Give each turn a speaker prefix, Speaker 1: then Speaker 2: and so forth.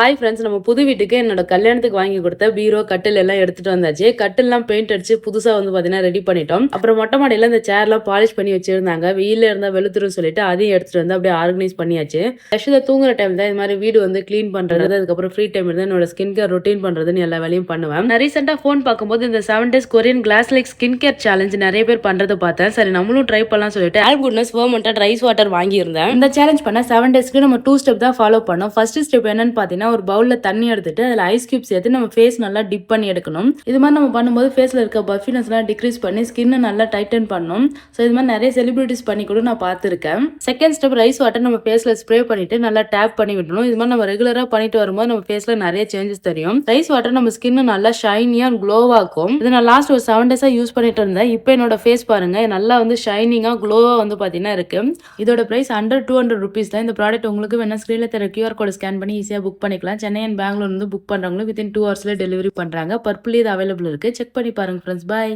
Speaker 1: Hi friends நம்ம புது வீட்டுக்கு என்னோட கல்யாணத்துக்கு வாங்கி கொடுத்த பீரோ கட்டில் எல்லாம் எடுத்துட்டு வந்தாச்சு. கட்டில்லாம் பெயிண்ட் அடிச்சு புதுசா வந்து பாத்தீங்கன்னா ரெடி பண்ணிட்டோம். அப்புறம் மொட்டை மாடியில இந்த சேர்லாம் பாலிஷ் பண்ணி வச்சிருந்தாங்க. வெயில இருந்தா வெளுத்துரும் சொல்லிட்டு அதையும் எடுத்துட்டு வந்து அப்படியே ஆர்கனைஸ் பண்ணியாச்சு. யஷிதா தூங்குற டைம் தான் இது மாதிரி வீடு வந்து க்ளீன் பண்றது அதுக்கப்புறம் ஃப்ரீ டைம் இருந்தால் என்னோட ஸ்கின் கேர் ரொட்டீன் பண்றதுன்னு எல்லா வேலையும் பண்ணுவேன். நான் ரீசெண்டா ஃபோன் பார்க்கும்போது இந்த seven days Korean glass like skin care challenge நிறைய பேர் பண்ணுறது பார்த்தேன். சரி நம்மளும் ட்ரை பண்ணலாம் சொல்லிட்டு all goodness fermented rice water வாங்கியிருந்தேன். இந்த சேலஞ்ச் பண்ண செவன் டேஸ்க்கு நம்ம டூ ஸ்டெப் தான் ஃபாலோ பண்ணோம். ஃபர்ஸ்ட் ஸ்டெப் என்னன்னு பார்த்தீங்கன்னா ஒரு பவுலில் தண்ணி எடுத்துட்டு அதில் ஐஸ் கியூப் சேர்த்து நம்ம ஃபேஸ் நல்லா டிப் பண்ணி எடுக்கணும். இது மாதிரி நம்ம பண்ணும்போது ஃபேஸில் இருக்க பஃபினஸ்லாம் டிக்ரீஸ் பண்ணி ஸ்கின்னை நல்லா டைட்டன் பண்ணணும் ஸோ இது மாதிரி நிறைய செலிபிரிட்டிஸ் பண்ணி கூட நான் பார்த்துருக்கேன். செகண்ட் ஸ்டெப் ரைஸ் வாட்டர் நம்ம ஃபேஸில் ஸ்ப்ரே பண்ணிட்டு நல்லா டேப் பண்ணி விடணும். இது மாதிரி நம்ம ரெகுலராக பண்ணிட்டு வரும்போது நம்ம ஃபேஸில் நிறைய சேஞ்சஸ் தெரியும். ரைஸ் வாட்டர் நம்ம ஸ்கின்னு நல்லா ஷைனியாக க்ளோவாக்கும் இது நான் லாஸ்ட் ஒரு செவன் டேஸாக யூஸ் பண்ணிட்டு இருந்தேன். இப்போ என்னோட ஃபேஸ் பாருங்க நல்லா வந்து ஷைனிங்காக க்ளோவாக வந்து பார்த்தீங்கன்னா இருக்கு. இதோட price hundred two hundred rupees தான். இந்த ப்ராடக்ட் உங்களுக்கு வேணா ஸ்க்ரீனில் தர கியூஆர் கோட் ஸ்கேன் பண்ணி ஈஸியாக புக் பண்ணி பண்ணிக்கலாம் சென்னை அண்ட் பெங்களூர் வந்து புக் பண்ணுறவங்களும் வித்தின் டூ ஹவர்ஸில் டெலிவரி பண்ணுறாங்க பர்பிள் இது அவைலபிள் இருக்குது செக் பண்ணி பாருங்க ஃப்ரெண்ட்ஸ் பாய்